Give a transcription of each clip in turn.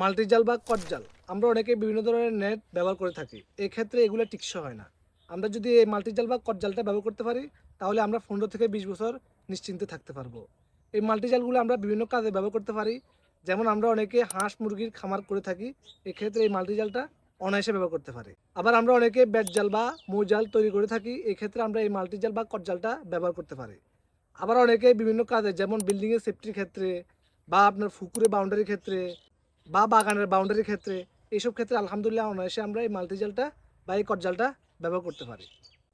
মাল্টিজাল বা কটজাল। আমরা অনেকে বিভিন্ন ধরনের নেট ব্যবহার করে থাকি। এক্ষেত্রে এগুলো টিকসই হয় না। আমরা যদি এই মাল্টিজাল বা কটজালটা ব্যবহার করতে পারি, তাহলে আমরা পনেরো থেকে বিশ বছর নিশ্চিন্তে থাকতে পারব। এই মাল্টিজালগুলো আমরা বিভিন্ন কাজে ব্যবহার করতে পারি। যেমন আমরা অনেকে হাঁস মুরগির খামার করে থাকি, এক্ষেত্রে এই মাল্টিজালটা অনায়াসে ব্যবহার করতে পারি। আবার আমরা অনেকে ব্যাট জাল বা মৌজাল তৈরি করে থাকি, এক্ষেত্রে আমরা এই মাল্টিজাল বা কটজালটা ব্যবহার করতে পারি। আবার অনেকে বিভিন্ন কাজে, যেমন বিল্ডিংয়ের সেফটির ক্ষেত্রে বা আপনার ফুকুরে বাউন্ডারির ক্ষেত্রে বা বাগানের বাউন্ডারির ক্ষেত্রে, এইসব ক্ষেত্রে আলহামদুলিল্লাহ অনায়াসে আমরা এই মাল্টিজালটা বা এই কটজালটা ব্যবহার করতে পারি।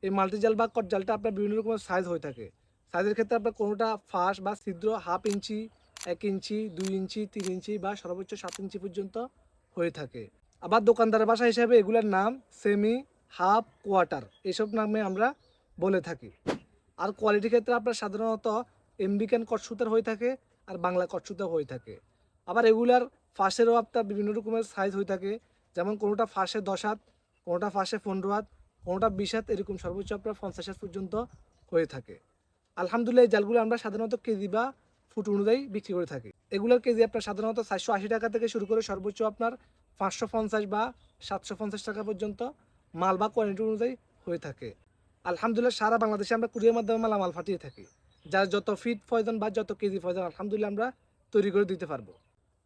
এই মাল্টিজাল বা কটজালটা আপনার বিভিন্ন রকমের সাইজ হয়ে থাকে। সাইজের ক্ষেত্রে আপনার কোনোটা ফাঁস বা ছিদ্র হাফ ইঞ্চি, এক ইঞ্চি, দুই ইঞ্চি, তিন ইঞ্চি বা সর্বোচ্চ সাত ইঞ্চি পর্যন্ত হয়ে থাকে। আবার দোকানদারের বাসা হিসাবে এগুলোর নাম সেমি হাফ কোয়ার্টার এইসব নামে আমরা বলে থাকি। আর কোয়ালিটির ক্ষেত্রে আপনার সাধারণত এমবিকেন কটসুতার হয়ে থাকে আর বাংলা কটসুতা হয়ে থাকে। আবার এগুলার ফাঁসেরও আপনার বিভিন্ন রকমের সাইজ হয়ে থাকে। যেমন কোনোটা ফাঁসে দশ হাত, কোনোটা ফাঁসে পনেরো হাত, কোনোটা বিশ হাত, এরকম সর্বোচ্চ আপনার পঞ্চাশ হাত পর্যন্ত হয়ে থাকে। আলহামদুলিল্লাহ, এই জালগুলো আমরা সাধারণত কেজি বা ফুট অনুযায়ী বিক্রি করে থাকি। এগুলোর কেজি আপনার সাধারণত চারশো আশি টাকা থেকে শুরু করে সর্বোচ্চ আপনার পাঁচশো পঞ্চাশ বা সাতশো পঞ্চাশ টাকা পর্যন্ত মাল বা কোয়ালিটি অনুযায়ী হয়ে থাকে। আলহামদুলিল্লাহ, সারা বাংলাদেশে আমরা কুরিয়ার মাধ্যমে মালামাল ফাটিয়ে থাকি। যার যত ফিট প্রয়োজন বা যত কেজি প্রয়োজন আলহামদুলিল্লাহ আমরা তৈরি করে দিতে পারব।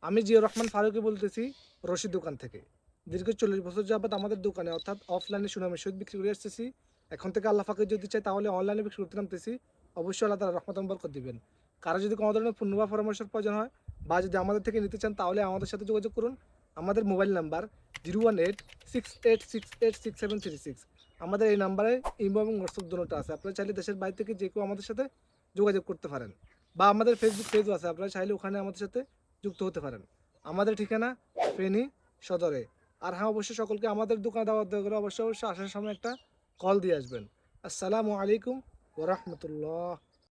আমি জিয়া রহমান ফারুকি বলতেছি রশিদ দোকান থেকে। দীর্ঘ চল্লিশ বছর যাবত আমাদের দোকানে, অর্থাৎ অফলাইনে সুনামের সহিত বিক্রি করে আসতেছি। এখন থেকে আল্লাহ ফাঁকে যদি চাই তাহলে অনলাইনে বিক্রি করতে নামতেছি। অবশ্যই আল্লাহ তালা রহমত বরকত দিবেন। কারও যদি কোনো ধরনের পূর্ণ বা পরামর্শের প্রয়োজন হয় বা যদি আমাদের থেকে নিতে চান তাহলে আমাদের সাথে যোগাযোগ করুন। আমাদের mobile number zero one eight, six eight six eight, six seven three six. আমাদের এই নাম্বারে ইমো এবং হোয়াটসঅ্যাপ দুটোটা আছে। আপনারা চাইলে দেশের বাইরে থেকে যে কেউ আমাদের সাথে যোগাযোগ করতে পারেন। বা আমাদের ফেসবুক পেজও আছে। আপনারা চাইলে ওখানে আমাদের সাথে যুক্ত হতে পারেন। আমাদের ঠিকানা ফেনী সদরে। আর হ্যাঁ অবশ্যই সকলকে আমাদের দোকানে দাওয়াত দেওয়া গেলে অবশ্যই অবশ্যই আসার সময় একটা কল দিয়ে আসবেন। আসসালামু আলাইকুম ওরহমতুল্লাহ